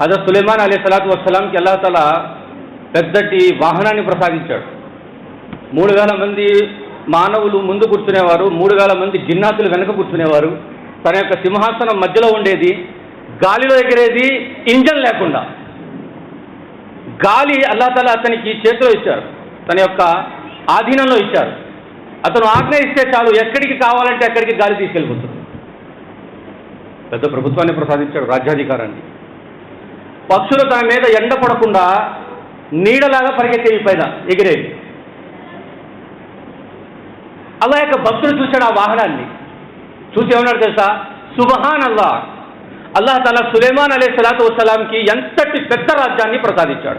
హజరత్ సులేమాన్ అలీ సలాతు వసలాంకి అల్లా తల పెద్దటి వాహనాన్ని ప్రసాదించాడు. మూడు వేల మంది మానవులు ముందు కూర్చునేవారు మూడు వేల మంది జిన్నాతులు వెనక కూర్చునేవారు. తన యొక్క సింహాసనం మధ్యలో ఉండేది గాలిలో ఎగిరేది ఇంజన్ లేకుండా. గాలి అల్లాతల అతనికి చేతిలో ఇచ్చారు తన యొక్క ఆధీనంలో ఇచ్చారు. అతను ఆజ్ఞ ఇస్తే చాలు ఎక్కడికి కావాలంటే అక్కడికి గాలి తీసుకెళ్ళిపోతుంది. పెద్ద ప్రభుత్వాన్ని ప్రసాదించాడు రాజ్యాధికారాన్ని. పక్షులు తన మీద ఎండ పడకుండా నీడలాగా పరిగెత్తేవి పైన ఎగిరేవి అలా యొక్క భక్తులు చూశాడు ఆ వాహనాన్ని. చూసి ఏమన్నాడు తెలుసా? సుబహాన్ అల్లా అల్లాహ్ తల సులేమాన్ అలే సలాతు వసలాంకి ఎంతటి పెద్ద రాజ్యాన్ని ప్రసాదించాడు.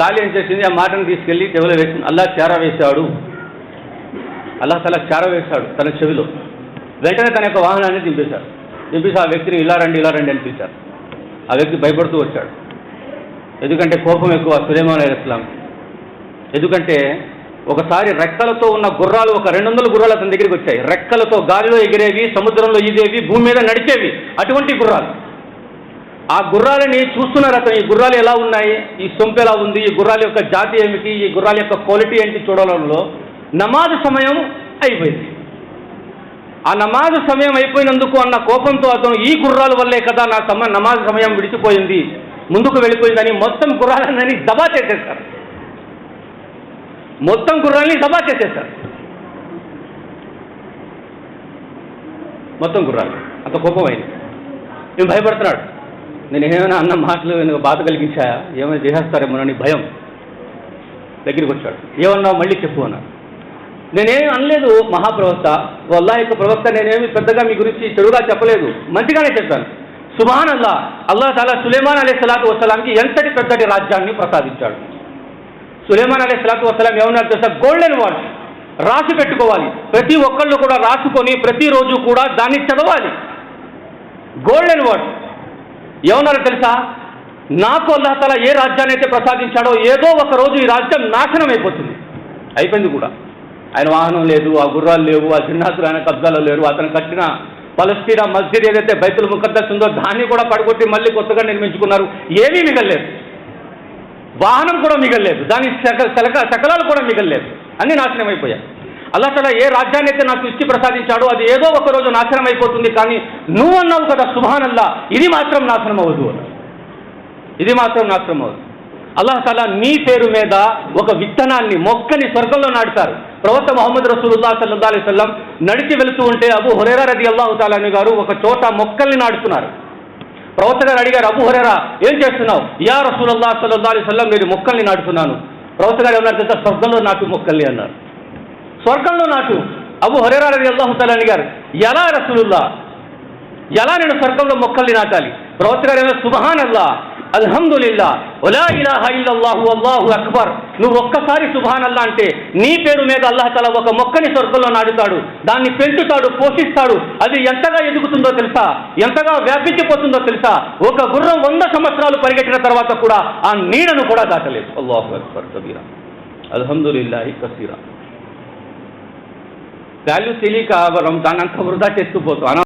గాలి ఏం చేసింది? ఆ మాటను తీసుకెళ్ళి చెవిలో వేసింది. అల్లా చేర వేశాడు. అల్లాహ్ తల చేర వేశాడు తన చెవిలో. వెంటనే తన యొక్క వాహనాన్ని దింపేశాడు. దింపేసి ఆ వ్యక్తిని ఇలా రండి ఇలా రండి అని పిలిచారు. ఆ వ్యక్తి భయపడుతూ వచ్చాడు. ఎందుకంటే కోపం ఎక్కువ సులేమాన్ అలీ ఇస్లాం ఎందుకంటే ఒకసారి రెక్కలతో ఉన్న గుర్రాలు ఒక రెండు వందల గుర్రాలు అతని దగ్గరికి వచ్చాయి. రెక్కలతో గాలిలో ఎగిరేవి సముద్రంలో ఈదేవి భూమి మీద నడిచేవి అటువంటి గుర్రాలు. ఆ గుర్రాలని చూస్తున్నారు అతను ఈ గుర్రాలు ఎలా ఉన్నాయి? ఈ సొంపు ఎలా ఉంది? ఈ గుర్రాల యొక్క జాతి ఏమిటి? ఈ గుర్రాల యొక్క క్వాలిటీ ఏంటి చూడడంలో నమాజ్ సమయం అయిపోయింది. ఆ నమాజ్ సమయం అయిపోయినందుకు అన్న కోపంతో అతను ఈ గుర్రాల వల్లే కదా నా సమ నమాజ్ సమయం విడిచిపోయింది ముందుకు వెళ్ళిపోయిందని మొత్తం గుర్రాలని దబా చేసేశారు మొత్తం గుర్రాల్ని దబా చేసేశారు మొత్తం గుర్రాలు. అంత కోపం అయింది. నేను భయపడుతున్నాడు? నేను ఏమైనా అన్న మాటలు నేను బాధ కలిగించాయా ఏమైనా చేసేస్తారేమోనని భయం. దగ్గరికి వచ్చాడు. ఏమన్నావు? మళ్ళీ చెప్పు అన్నాడు. నేనేం అనలేదు మహాప్రవక్త. వల్లా యొక్క ప్రవక్త నేనేమి పెద్దగా మీ గురించి చెడుగా చెప్పలేదు. మంచిగానే చెప్పాను. సుబాన్ అల్లా అల్లా తాలా సులేమాన్ అలీ సలాతు వసలాంకి ఎంతటి పెద్దటి రాజ్యాన్ని ప్రసాదించాడు? సులేమాన్ అలీ సలాతు వసలాం ఏమన్నారు తెలుసా? గోల్డెన్ వాచ్ రాసి పెట్టుకోవాలి. ప్రతి ఒక్కళ్ళు కూడా రాసుకొని ప్రతిరోజు కూడా దాన్ని చదవాలి. గోల్డెన్ వాచ్ ఏమన్నారో తెలుసా? నాకు అల్లాహతాల ఏ రాజ్యాన్ని అయితే ప్రసాదించాడో ఏదో ఒక రోజు ఈ రాజ్యం నాశనం అయిపోతుంది. అయిపోయింది కూడా. ఆయన వాహనం లేదు ఆ గుర్రాలు లేవు ఆ జిన్నాసులు ఆయన కబ్జాలో లేరు. అతను కట్టిన పలస్తీనా మస్జిద్ ఏదైతే బైతుల ముఖద్దస్ ఉందో దాన్ని కూడా పడగొట్టి మళ్ళీ కొత్తగా నిర్మించుకున్నారు. ఏమీ మిగలలేదు. వాహనం కూడా మిగలేదు దాని శక శకలాలు కూడా మిగలలేదు. అన్ని నాశనం అయిపోయాయి. అల్లా తల ఏ రాజ్యాన్ని అయితే నాకు ఇచ్చి ప్రసాదించాడో అది ఏదో ఒక రోజు నాశనం అయిపోతుంది కానీ నువ్వు అన్నావు కదా సుభానల్లా ఇది మాత్రం నాశనం అవ్వదు ఇది మాత్రం నాశనం అవ్వదు. అల్లాహ్ తాలా నీ పేరు మీద ఒక విత్తనాన్ని మొక్కని స్వర్గంలో నాటుతారు. ప్రవక్త మొహమ్మద్ రసూలుల్లా సల్లల్లా అలైహి సల్లం నడిచి వెళుతూ ఉంటే అబు హురేరా రది అల్లాహు తాలాని గారు ఒక చోట మొక్కల్ని నాటుతున్నారు. ప్రవక్త గారు అడిగారు అబు హురేరా ఏం చేస్తున్నావు? యా రసూలుల్లా సల్లల్లా అలైహి సల్లం నేను మొక్కల్ని నాటుతున్నాను. ప్రవక్త గారు ఏమన్నారు తెలుసా? స్వర్గంలో నాటు మొక్కల్ని అన్నారు. స్వర్గంలో నాటు. అబు హురేరా రది అల్లాహు తాలాని గారు ఎలా రసూలుల్లా ఎలా నేను స్వర్గంలో మొక్కల్ని నాటాలి? ప్రవక్త గారు ఏమన్నా సుబహాన్ అల్లా అల్హమ్దుల్లా ఒలా ఇలాహ ఇల్లల్లాహు అల్లాహు అక్బర్. నువ్వు ఒక్కసారి సుబహాన్ అల్లా అంటే నీ పేరు మీద అల్లాహ్ తల ఒక మొక్కని స్వర్గంలో నాటుతాడు. దాన్ని పెంచుతాడు పోషిస్తాడు. అది ఎంతగా ఎదుగుతుందో తెలుసా? ఎంతగా వ్యాపించిపోతుందో తెలుసా? ఒక గుర్రం వంద సంవత్సరాలు పరిగెట్టిన తర్వాత కూడా ఆ నీడను కూడా దాటలేదు. అల్లాహు అక్బర్ కబీరా. అల్హమ్దుల్లాహి కసీరా. వాల్యూ తెలియక మనం దాన్ని అంత వృధా చేస్తూ పోతాం